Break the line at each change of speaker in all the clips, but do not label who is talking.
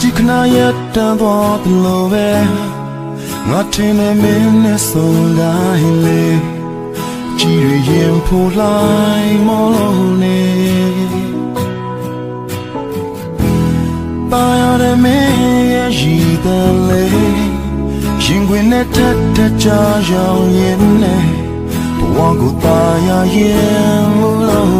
ကြည့်ခဏရက်တန်သွားသလိုပဲငါထင်နေမင်းနဲ့ဆုံးတိုင်းလေကြည်ရရင်ဖိုးလိုက်မလို့နေပါရတဲ့မင်းရဲ့ရည်တန်လေရင်ခွင်နဲ့ထက်ထက်ကြာရောင်ရင်နဲ့ဘဝကိုตายရင်မလို့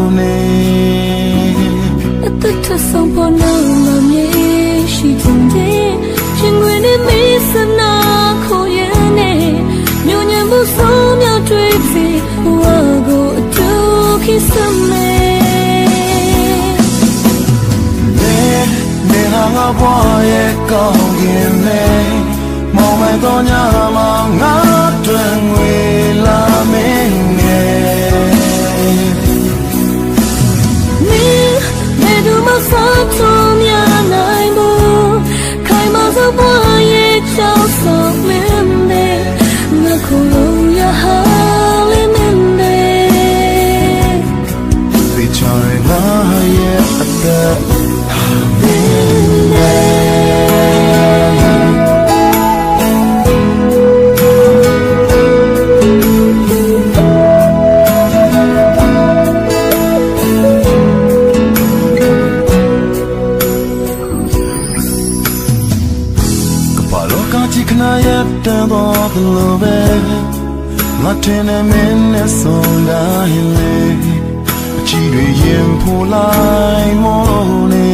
မြောက်တွေ့ ချီခနာရ
တန်တော်သလိုပဲမထင်နဲ့မင်းနဲ့ဆုံလာရင်လေအချီတွေရင်ဖိုလိုက်မောနေ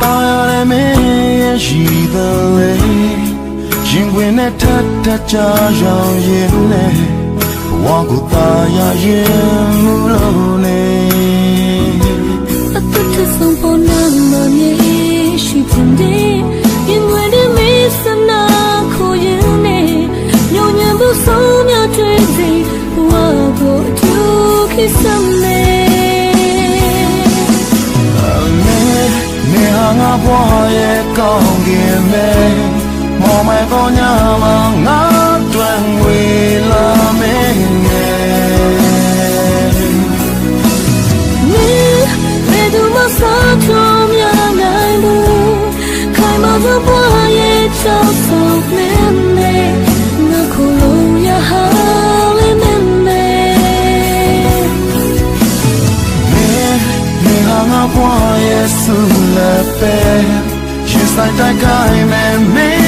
ပါရတဲ့မင်းရဲ့ရှိသလဲရင်ခွင်နဲ့ထပ်ထပ်ကြရောင်ရင်နဲ့ဘဝကို
သာရရင်မူ
လို့ ဘွားရဲ့ကောင်းကင်မဲ့မောင်မဲ့ကောညမှာငါတွင်ဝေလာမင်းငယ်
မင်းဘယ်သူမှစားချုံများနိုင်ဘူးခိုင်မာသောဘဝရဲ့ချောက်ဆောင်မင်းနဲ့ငါခုလုံးရဟာလေးမင်းနဲ့
နေနေဟာငါဘွားရဲ့ဆုလက်ပဲရှင်ဆိုင်တို က်ခိုင်းမဲ့မင်းကယုံကြည်